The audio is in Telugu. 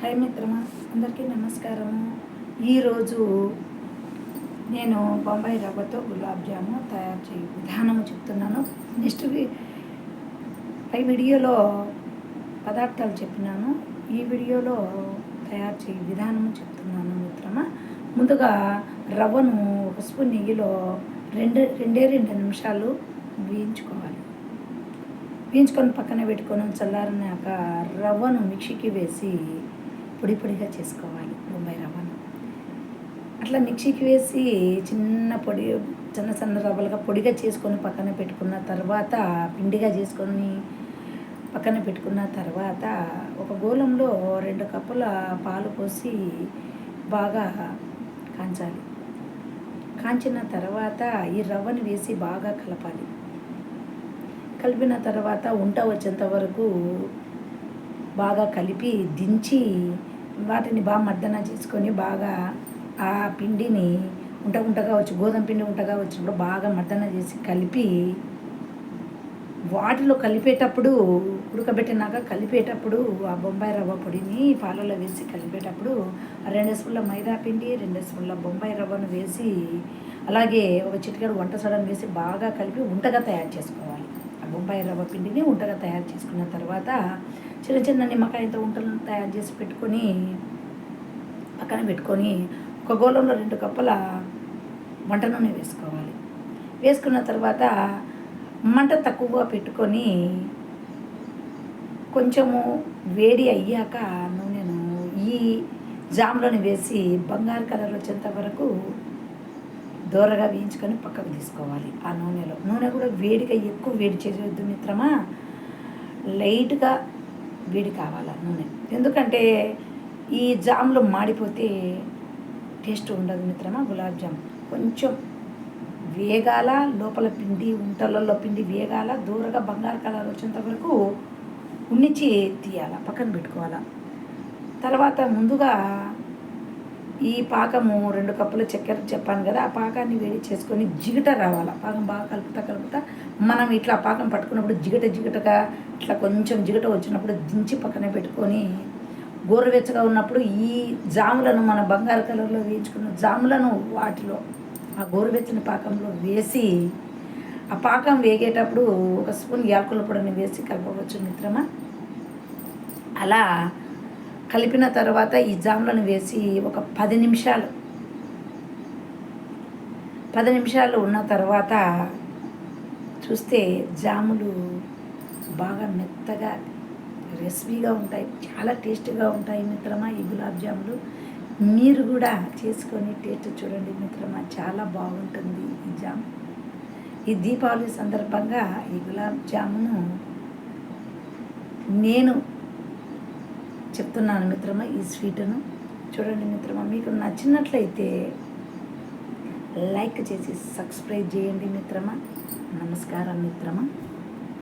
హాయ్ మిత్రమా అందరికీ నమస్కారము ఈరోజు నేను బొంబాయి రవ్వతో గులాబ్ జాము తయారు చేయ విధానము చెప్తున్నాను. నెక్స్ట్ పై వీడియోలో పదార్థాలు చెప్పినాను. ఈ వీడియోలో తయారు చేయ విధానము చెప్తున్నాను మిత్రమా. ముందుగా రవ్వను ఒక స్పూన్ నెయ్యిలో రెండు రెండే రెండు నిమిషాలు వేయించుకోవాలి. వేయించుకొని పక్కన పెట్టుకొని చల్లారినాక రవ్వను మిక్సీకి వేసి పొడి పొడిగా చేసుకోవాలి బొంబాయి రవ్వను. అట్లా మిక్సీకి వేసి చిన్న పొడి చిన్న చిన్న రవ్వలుగా పొడిగా చేసుకొని పక్కన పెట్టుకున్న తర్వాత పిండిగా చేసుకొని పక్కన పెట్టుకున్న తర్వాత ఒక గోళంలో రెండు కప్పుల పాలు పోసి బాగా కాంచాలి. కాంచిన తర్వాత ఈ రవ్వని వేసి బాగా కలపాలి. కలిపిన తర్వాత ఉంట వచ్చేంత వరకు బాగా కలిపి దించి వాటిని బాగా మర్దన చేసుకొని బాగా ఆ పిండిని ఉంట ఉంటగా వచ్చి గోధుమ పిండి ఉంటగా వచ్చినప్పుడు బాగా మర్దన చేసి కలిపి వాటిలో కలిపేటప్పుడు ఉడకబెట్టినాక కలిపేటప్పుడు ఆ బొంబాయి రవ్వ పొడిని పాలలో వేసి కలిపేటప్పుడు రెండు స్పూన్ల మైదా పిండి రెండు స్పూన్ల బొంబాయి రవ్వను వేసి అలాగే ఒక చిటికెడు వంట సోడాను వేసి బాగా కలిపి ఉంటగా తయారు చేసుకోవాలి. ఆ బొంబాయి రవ్వ పిండిని ఉంటగా తయారు చేసుకున్న తర్వాత చిన్న చిన్న నిమ్మకాయతో ఉంటలను తయారు చేసి పెట్టుకొని పక్కన పెట్టుకొని ఒక గోళంలో రెండు కప్పుల వంట నూనె వేసుకోవాలి. వేసుకున్న తర్వాత మంట తక్కువగా పెట్టుకొని కొంచెము వేడి అయ్యాక నూనెను ఈ జామ్లోని వేసి బంగారు కలర్ వచ్చేంత వరకు దూరగా వేయించుకొని పక్కకు తీసుకోవాలి ఆ నూనెలో. నూనె కూడా వేడిగా ఎక్కువ వేడి చేసేయద్దు మిత్రమా. లైట్గా వేడి కావాలి నూనె? ఎందుకంటే ఈ జామ్లో మాడిపోతే టేస్ట్ ఉండదు మిత్రమా గులాబ్ జామ్. కొంచెం వేగాల లోపల పిండి ఉంటలలో పిండి వేగాల దూరగా బంగారు కలర్ వచ్చేంత వరకు ఉన్నిచ్చి తీయాల పక్కన పెట్టుకోవాలా. తర్వాత ముందుగా ఈ పాకము రెండు కప్పుల చక్కెర చెప్పాను కదా ఆ పాకాన్ని వేడి చేసుకొని జిగట రావాలి. పాకం బాగా కలుపుతా కలుపుతా మనం ఇట్లా పాకం పట్టుకున్నప్పుడు జిగట జిగటగా ఇట్లా కొంచెం జిగట వచ్చినప్పుడు దించి పక్కన పెట్టుకొని గోరువెచ్చగా ఉన్నప్పుడు ఈ జాములను మన బంగారు కలర్లో వేయించుకున్న జాములను వాటిలో ఆ గోరువెచ్చని పాకంలో వేసి ఆ పాకం వేగేటప్పుడు ఒక స్పూన్ యాలకుల పొడిని వేసి కలపవచ్చు మిత్రమా. అలా కలిపిన తర్వాత ఈ జాములను వేసి ఒక పది నిమిషాలు పది నిమిషాలు ఉన్న తర్వాత చూస్తే జాములు బాగా మెత్తగా రెసిపీగా ఉంటాయి చాలా టేస్ట్గా ఉంటాయి మిత్రమా ఈ గులాబ్ జాములు. మీరు కూడా చేసుకొని టేస్ట్ చూడండి మిత్రమా చాలా బాగుంటుంది ఈ జామ్. ఈ దీపావళి సందర్భంగా ఈ గులాబ్ జామును నేను చెప్తున్నాను మిత్రమా ఈ స్వీట్ను. చూడండి మిత్రమా మీకు నచ్చినట్లయితే లైక్ చేసి సబ్స్క్రైబ్ చేయండి మిత్రమా. నమస్కారం మిత్రమా.